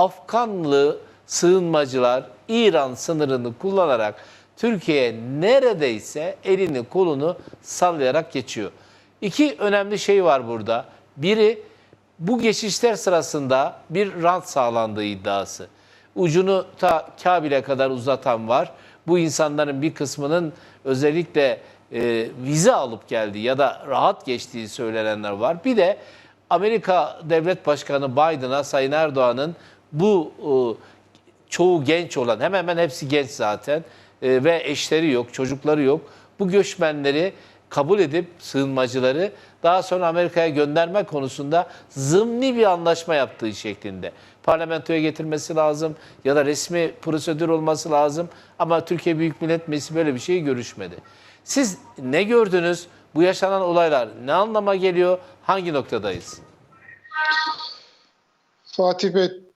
Afganlı sığınmacılar İran sınırını kullanarak Türkiye'ye neredeyse elini kolunu sallayarak geçiyor. İki önemli şey var burada. Biri bu geçişler sırasında bir rant sağlandığı iddiası. Ucunu ta Kabil'e kadar uzatan var. Bu insanların bir kısmının özellikle e, vize alıp geldiği ya da rahat geçtiği söylenenler var. Bir de Amerika Devlet Başkanı Biden'a Sayın Erdoğan'ın bu e, çoğu genç olan hemen hemen hepsi genç zaten e, ve eşleri yok, çocukları yok. Bu göçmenleri kabul edip sığınmacıları daha sonra Amerika'ya gönderme konusunda zımni bir anlaşma yaptığı şeklinde. Parlamentoya getirmesi lazım ya da resmi prosedür olması lazım ama Türkiye Büyük Millet Meclisi böyle bir şey görüşmedi. Siz ne gördünüz? Bu yaşanan olaylar ne anlama geliyor? Hangi noktadayız? Fatih Bey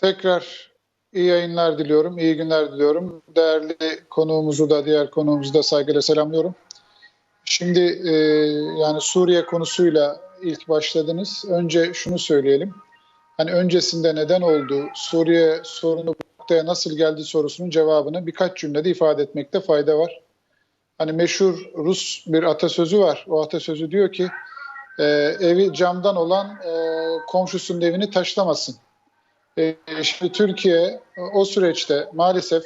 tekrar iyi yayınlar diliyorum, iyi günler diliyorum. Değerli konuğumuzu da diğer konuğumuzu da saygıyla selamlıyorum. Şimdi e, yani Suriye konusuyla ilk başladınız. Önce şunu söyleyelim. Hani öncesinde neden oldu, Suriye sorunu noktaya nasıl geldi sorusunun cevabını birkaç cümlede ifade etmekte fayda var. Hani meşhur Rus bir atasözü var. O atasözü diyor ki e, evi camdan olan e, komşusunun evini taşlamasın. E, şimdi Türkiye o süreçte maalesef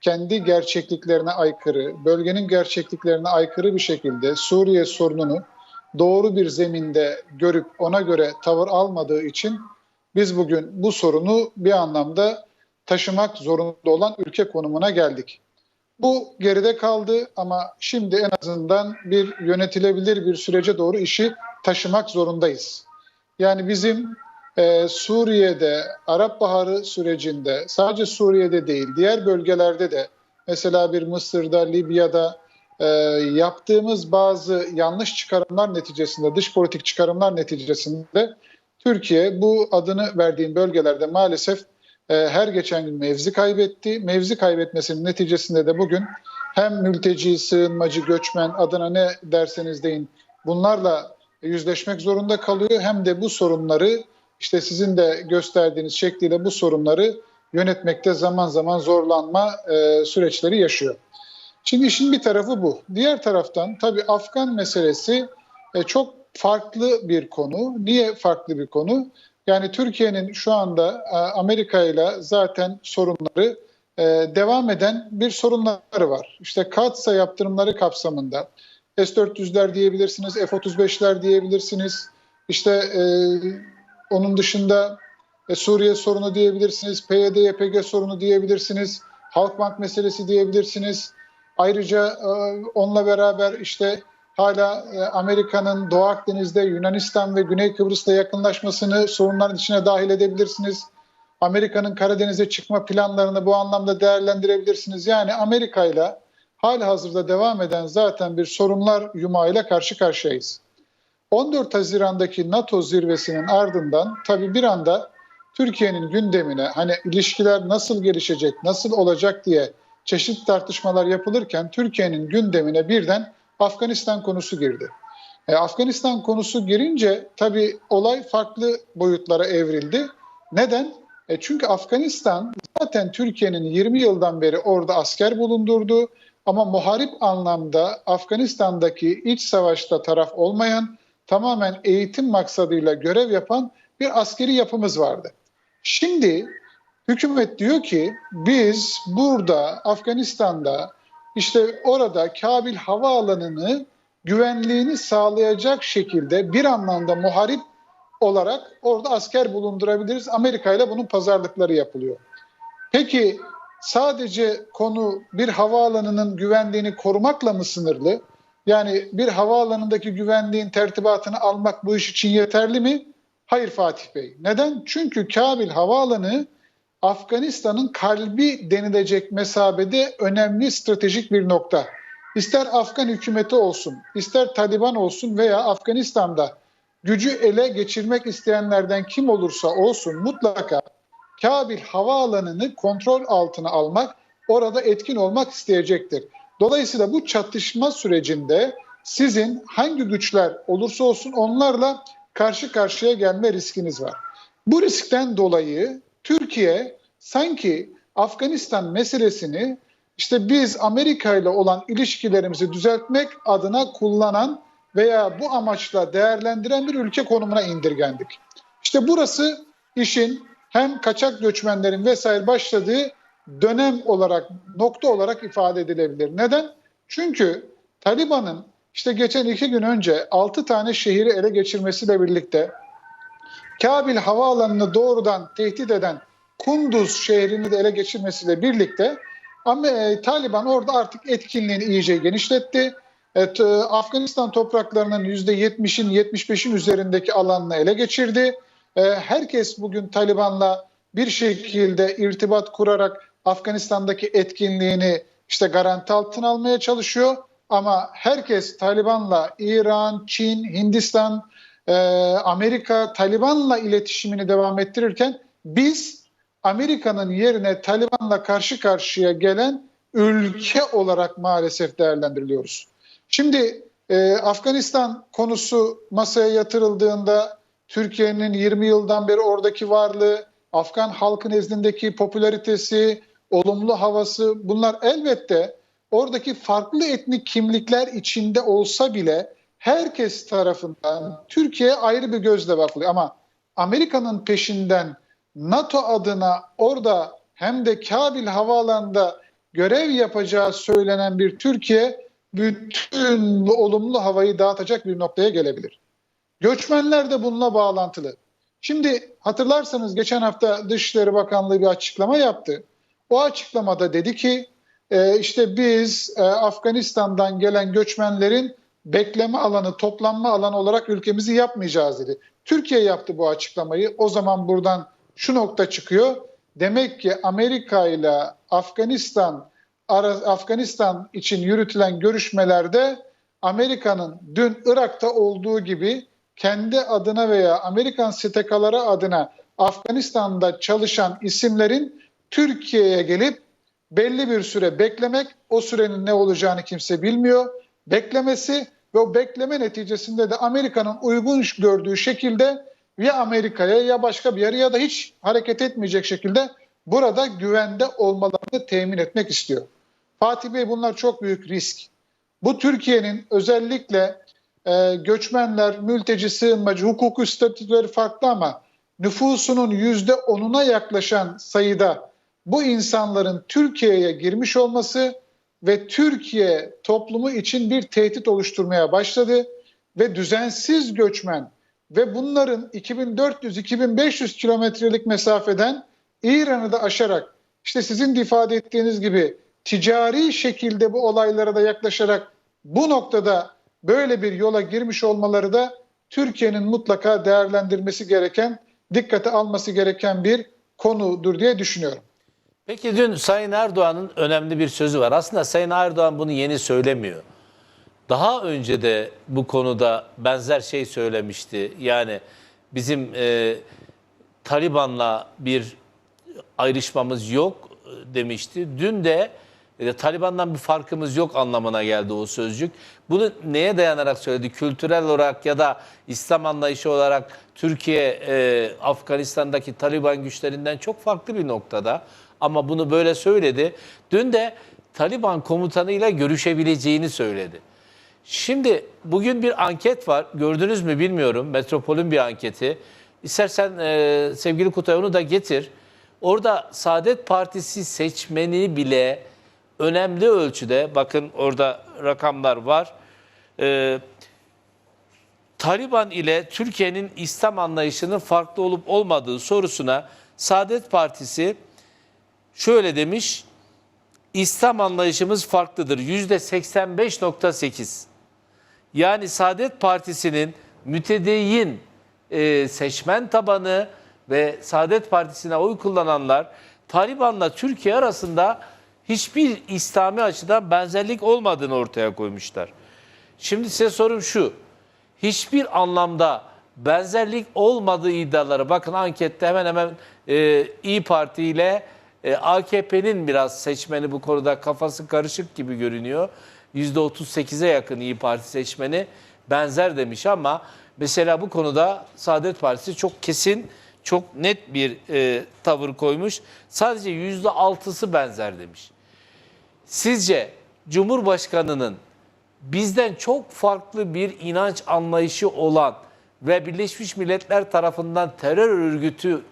kendi gerçekliklerine aykırı, bölgenin gerçekliklerine aykırı bir şekilde Suriye sorununu doğru bir zeminde görüp ona göre tavır almadığı için biz bugün bu sorunu bir anlamda taşımak zorunda olan ülke konumuna geldik. Bu geride kaldı ama şimdi en azından bir yönetilebilir bir sürece doğru işi taşımak zorundayız. Yani bizim e, Suriye'de, Arap Baharı sürecinde sadece Suriye'de değil diğer bölgelerde de mesela bir Mısır'da, Libya'da e, yaptığımız bazı yanlış çıkarımlar neticesinde, dış politik çıkarımlar neticesinde Türkiye bu adını verdiğim bölgelerde maalesef e, her geçen gün mevzi kaybetti. Mevzi kaybetmesinin neticesinde de bugün hem mülteci, sığınmacı, göçmen adına ne derseniz deyin bunlarla yüzleşmek zorunda kalıyor. Hem de bu sorunları işte sizin de gösterdiğiniz şekliyle bu sorunları yönetmekte zaman zaman zorlanma e, süreçleri yaşıyor. Şimdi işin bir tarafı bu. Diğer taraftan tabii Afgan meselesi e, çok farklı bir konu. Niye farklı bir konu? Yani Türkiye'nin şu anda e, Amerika ile zaten sorunları e, devam eden bir sorunları var. İşte katsa yaptırımları kapsamında S-400'ler diyebilirsiniz, F-35'ler diyebilirsiniz. İşte e, onun dışında e, Suriye sorunu diyebilirsiniz, PYD, YPG sorunu diyebilirsiniz, Halkbank meselesi diyebilirsiniz. Ayrıca e, onunla beraber işte hala e, Amerika'nın Doğu Akdeniz'de Yunanistan ve Güney Kıbrıs'ta yakınlaşmasını sorunların içine dahil edebilirsiniz. Amerika'nın Karadeniz'e çıkma planlarını bu anlamda değerlendirebilirsiniz. Yani Amerika ile hali hazırda devam eden zaten bir sorunlar yumağıyla karşı karşıyayız. 14 Haziran'daki NATO zirvesinin ardından tabii bir anda Türkiye'nin gündemine hani ilişkiler nasıl gelişecek, nasıl olacak diye çeşitli tartışmalar yapılırken Türkiye'nin gündemine birden Afganistan konusu girdi. E, Afganistan konusu girince tabii olay farklı boyutlara evrildi. Neden? E, çünkü Afganistan zaten Türkiye'nin 20 yıldan beri orada asker bulundurdu ama muharip anlamda Afganistan'daki iç savaşta taraf olmayan, tamamen eğitim maksadıyla görev yapan bir askeri yapımız vardı. Şimdi hükümet diyor ki biz burada Afganistan'da işte orada Kabil havaalanını güvenliğini sağlayacak şekilde bir anlamda muharip olarak orada asker bulundurabiliriz. Amerika ile bunun pazarlıkları yapılıyor. Peki sadece konu bir havaalanının güvenliğini korumakla mı sınırlı? Yani bir havaalanındaki güvenliğin tertibatını almak bu iş için yeterli mi? Hayır Fatih Bey. Neden? Çünkü Kabil Havaalanı Afganistan'ın kalbi denilecek mesabede önemli stratejik bir nokta. İster Afgan hükümeti olsun, ister Taliban olsun veya Afganistan'da gücü ele geçirmek isteyenlerden kim olursa olsun mutlaka Kabil havaalanını kontrol altına almak, orada etkin olmak isteyecektir. Dolayısıyla bu çatışma sürecinde sizin hangi güçler olursa olsun onlarla karşı karşıya gelme riskiniz var. Bu riskten dolayı Türkiye sanki Afganistan meselesini işte biz Amerika ile olan ilişkilerimizi düzeltmek adına kullanan veya bu amaçla değerlendiren bir ülke konumuna indirgendik. İşte burası işin hem kaçak göçmenlerin vesaire başladığı dönem olarak, nokta olarak ifade edilebilir. Neden? Çünkü Taliban'ın işte geçen iki gün önce 6 tane şehri ele geçirmesiyle birlikte Kabil havaalanını doğrudan tehdit eden Kunduz şehrini de ele geçirmesiyle birlikte ama e, Taliban orada artık etkinliğini iyice genişletti. Evet, Afganistan topraklarının %70'in 75'in üzerindeki alanını ele geçirdi. E, herkes bugün Taliban'la bir şekilde irtibat kurarak Afganistan'daki etkinliğini işte garanti altına almaya çalışıyor. Ama herkes Taliban'la İran, Çin, Hindistan, e, Amerika Taliban'la iletişimini devam ettirirken biz Amerika'nın yerine Taliban'la karşı karşıya gelen ülke olarak maalesef değerlendiriliyoruz. Şimdi e, Afganistan konusu masaya yatırıldığında Türkiye'nin 20 yıldan beri oradaki varlığı, Afgan halkın nezdindeki popülaritesi, olumlu havası bunlar elbette oradaki farklı etnik kimlikler içinde olsa bile herkes tarafından Türkiye ayrı bir gözle bakılıyor. Ama Amerika'nın peşinden NATO adına orada hem de Kabil havaalanında görev yapacağı söylenen bir Türkiye bütün olumlu havayı dağıtacak bir noktaya gelebilir. Göçmenler de bununla bağlantılı. Şimdi hatırlarsanız geçen hafta Dışişleri Bakanlığı bir açıklama yaptı. O açıklamada dedi ki e, işte biz e, Afganistan'dan gelen göçmenlerin bekleme alanı, toplanma alanı olarak ülkemizi yapmayacağız dedi. Türkiye yaptı bu açıklamayı. O zaman buradan şu nokta çıkıyor. Demek ki Amerika ile Afganistan Afganistan için yürütülen görüşmelerde Amerika'nın dün Irak'ta olduğu gibi kendi adına veya Amerikan STK'ları adına Afganistan'da çalışan isimlerin Türkiye'ye gelip belli bir süre beklemek, o sürenin ne olacağını kimse bilmiyor. Beklemesi ve o bekleme neticesinde de Amerika'nın uygun gördüğü şekilde ya Amerika'ya ya başka bir yere ya da hiç hareket etmeyecek şekilde burada güvende olmalarını temin etmek istiyor. Fatih Bey bunlar çok büyük risk. Bu Türkiye'nin özellikle e, göçmenler, mülteci, sığınmacı, hukuku statüleri farklı ama nüfusunun yüzde onuna yaklaşan sayıda bu insanların Türkiye'ye girmiş olması ve Türkiye toplumu için bir tehdit oluşturmaya başladı ve düzensiz göçmen ve bunların 2400-2500 kilometrelik mesafeden İran'ı da aşarak işte sizin de ifade ettiğiniz gibi ticari şekilde bu olaylara da yaklaşarak bu noktada böyle bir yola girmiş olmaları da Türkiye'nin mutlaka değerlendirmesi gereken, dikkate alması gereken bir konudur diye düşünüyorum. Peki dün Sayın Erdoğan'ın önemli bir sözü var. Aslında Sayın Erdoğan bunu yeni söylemiyor. Daha önce de bu konuda benzer şey söylemişti. Yani bizim e, Taliban'la bir ayrışmamız yok e, demişti. Dün de e, Taliban'dan bir farkımız yok anlamına geldi o sözcük. Bunu neye dayanarak söyledi? Kültürel olarak ya da İslam anlayışı olarak Türkiye e, Afganistan'daki Taliban güçlerinden çok farklı bir noktada. Ama bunu böyle söyledi. Dün de Taliban komutanıyla görüşebileceğini söyledi. Şimdi bugün bir anket var. Gördünüz mü bilmiyorum. Metropol'ün bir anketi. İstersen e, sevgili Kutay onu da getir. Orada Saadet Partisi seçmeni bile önemli ölçüde, bakın orada rakamlar var. E, Taliban ile Türkiye'nin İslam anlayışının farklı olup olmadığı sorusuna Saadet Partisi şöyle demiş. İslam anlayışımız farklıdır. Yüzde 85.8. Yani Saadet Partisi'nin mütedeyyin e, seçmen tabanı ve Saadet Partisi'ne oy kullananlar Taliban'la Türkiye arasında hiçbir İslami açıdan benzerlik olmadığını ortaya koymuşlar. Şimdi size sorum şu. Hiçbir anlamda benzerlik olmadığı iddiaları bakın ankette hemen hemen e, İyi Parti ile e, AKP'nin biraz seçmeni bu konuda kafası karışık gibi görünüyor. %38'e yakın İyi Parti seçmeni benzer demiş ama mesela bu konuda Saadet Partisi çok kesin çok net bir e, tavır koymuş. Sadece yüzde altısı benzer demiş. Sizce Cumhurbaşkanı'nın bizden çok farklı bir inanç anlayışı olan ve Birleşmiş Milletler tarafından terör örgütü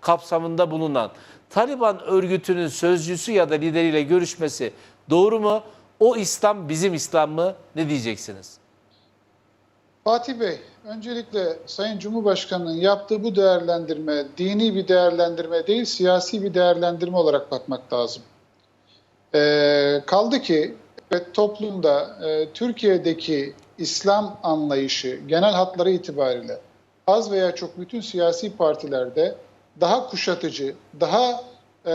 kapsamında bulunan Taliban örgütünün sözcüsü ya da lideriyle görüşmesi doğru mu? O İslam bizim İslam mı? Ne diyeceksiniz? Fatih Bey, öncelikle Sayın Cumhurbaşkanı'nın yaptığı bu değerlendirme dini bir değerlendirme değil, siyasi bir değerlendirme olarak bakmak lazım. Ee, kaldı ki evet, toplumda e, Türkiye'deki İslam anlayışı genel hatları itibariyle az veya çok bütün siyasi partilerde daha kuşatıcı, daha e,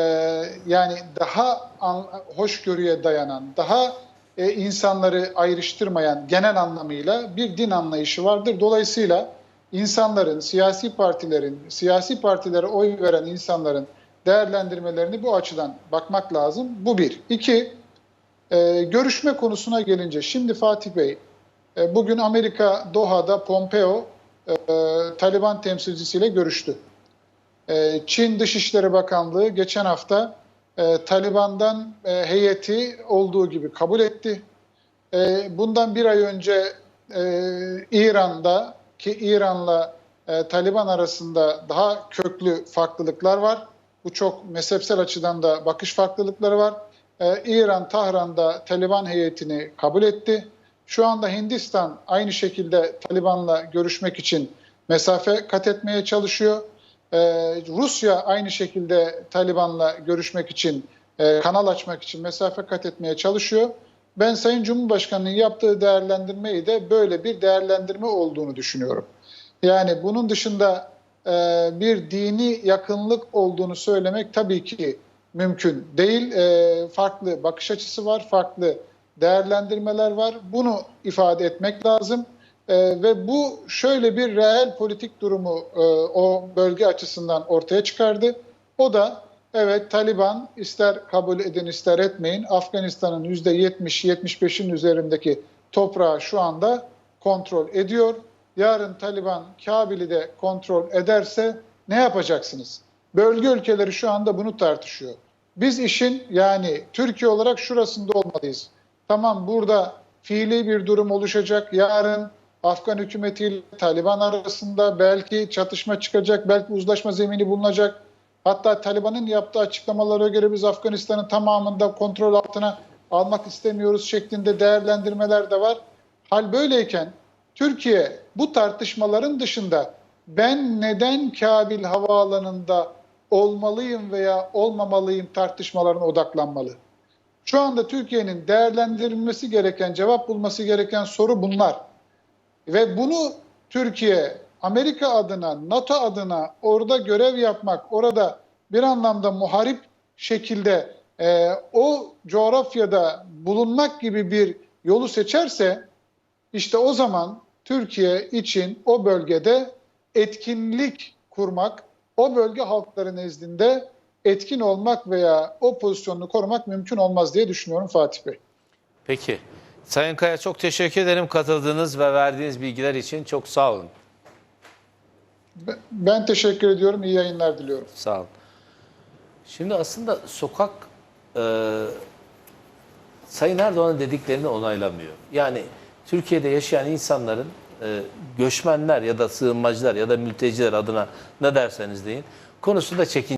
yani daha an, hoşgörüye dayanan, daha e, insanları ayrıştırmayan genel anlamıyla bir din anlayışı vardır. Dolayısıyla insanların, siyasi partilerin, siyasi partilere oy veren insanların değerlendirmelerini bu açıdan bakmak lazım. Bu bir. İki, e, görüşme konusuna gelince şimdi Fatih Bey, e, bugün Amerika Doha'da Pompeo e, Taliban temsilcisiyle görüştü. E, Çin Dışişleri Bakanlığı geçen hafta e, Taliban'dan e, heyeti olduğu gibi kabul etti. E, bundan bir ay önce e, İran'da ki İran'la e, Taliban arasında daha köklü farklılıklar var. Bu çok mezhepsel açıdan da bakış farklılıkları var. E, İran Tahran'da Taliban heyetini kabul etti. Şu anda Hindistan aynı şekilde Taliban'la görüşmek için mesafe kat etmeye çalışıyor. Ee, Rusya aynı şekilde Taliban'la görüşmek için, e, kanal açmak için mesafe kat etmeye çalışıyor. Ben Sayın Cumhurbaşkanı'nın yaptığı değerlendirmeyi de böyle bir değerlendirme olduğunu düşünüyorum. Yani bunun dışında e, bir dini yakınlık olduğunu söylemek tabii ki mümkün değil. E, farklı bakış açısı var, farklı değerlendirmeler var. Bunu ifade etmek lazım. Ee, ve bu şöyle bir reel politik durumu e, o bölge açısından ortaya çıkardı. O da evet Taliban ister kabul edin ister etmeyin Afganistan'ın %70-75'in üzerindeki toprağı şu anda kontrol ediyor. Yarın Taliban Kabil'i de kontrol ederse ne yapacaksınız? Bölge ülkeleri şu anda bunu tartışıyor. Biz işin yani Türkiye olarak şurasında olmalıyız. Tamam burada fiili bir durum oluşacak. Yarın Afgan hükümetiyle Taliban arasında belki çatışma çıkacak, belki uzlaşma zemini bulunacak. Hatta Taliban'ın yaptığı açıklamalara göre biz Afganistan'ın tamamında kontrol altına almak istemiyoruz şeklinde değerlendirmeler de var. Hal böyleyken Türkiye bu tartışmaların dışında ben neden Kabil havaalanında olmalıyım veya olmamalıyım tartışmalarına odaklanmalı. Şu anda Türkiye'nin değerlendirilmesi gereken, cevap bulması gereken soru bunlar. Ve bunu Türkiye Amerika adına, NATO adına orada görev yapmak, orada bir anlamda muharip şekilde e, o coğrafyada bulunmak gibi bir yolu seçerse işte o zaman Türkiye için o bölgede etkinlik kurmak, o bölge halkları nezdinde etkin olmak veya o pozisyonunu korumak mümkün olmaz diye düşünüyorum Fatih Bey. Peki. Sayın Kaya çok teşekkür ederim katıldığınız ve verdiğiniz bilgiler için. Çok sağ olun. Ben teşekkür ediyorum. İyi yayınlar diliyorum. Sağ olun. Şimdi aslında sokak e, Sayın Erdoğan'ın dediklerini onaylamıyor. Yani Türkiye'de yaşayan insanların e, göçmenler ya da sığınmacılar ya da mülteciler adına ne derseniz deyin konusunda çekin